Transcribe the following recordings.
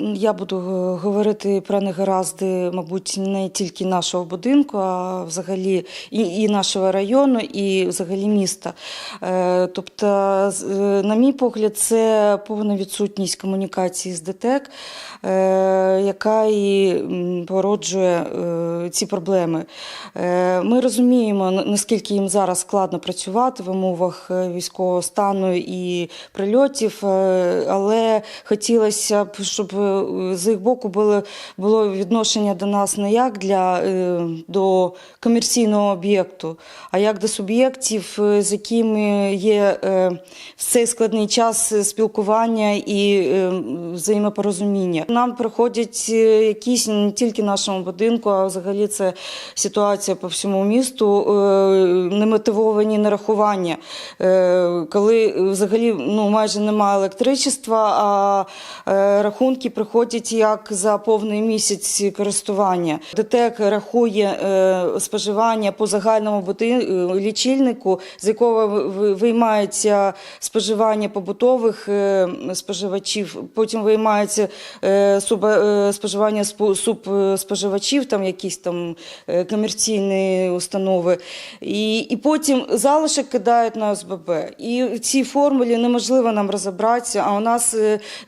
Я буду е, говорити про негаразди, мабуть, не тільки нашого будинку, а взагалі і, і нашого району, і взагалі міста. Е, Тобто, е, на мій погляд, це повна відсутність комунікації з ДТЕК, яка і породжує ці проблеми. Ми розуміємо, наскільки їм зараз складно працювати в умовах військового стану і прильотів, але хотілося б, щоб з їх боку було, було відношення до нас не як для, е, до комерційного об'єкту, а як до суб'єктів, е, з якими є е, в цей складний час спілкування і е, взаємопорозуміння. Нам приходять е, якісь не тільки нашому будинку, а взагалі це ситуація по всьому місту, е, немотивовані нарахування, Е, коли взагалі ну, майже немає електричества, а е, рахунки приходять як за повний місяць користування. ДТЕК рахує е, споживання по загальному е, лічильнику, з якого ви- ви- виймається споживання побутових е, споживачів, потім виймається споживання субспоживачів, там якісь там комерційні установи. І, і потім залишок кидають на ОСББ. І в цій формулі неможливо нам розібратися, а у нас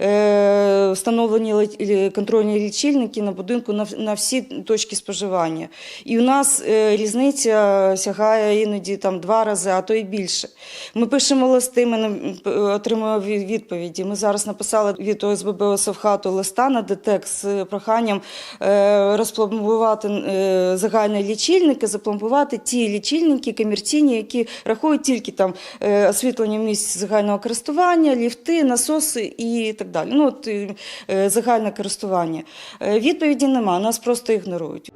е, встановлені контрольні лічильники на будинку на, всі точки споживання. І у нас е, різниця сягає іноді там два рази, а то й більше. Ми пишемо листи, ми п- отримуємо відповіді. Ми зараз написали від ОСББ «Осовхату» листа на ДТЕК з проханням е, розпломбувати е, загальні лічильники, запломбувати ті лічильники комерційні, які рахують тільки там е, освітлення місць загального користування, ліфти, насоси і так далі. Ну, от, е, е, загальне користування. Е, Відповіді нема, нас просто ігнорують.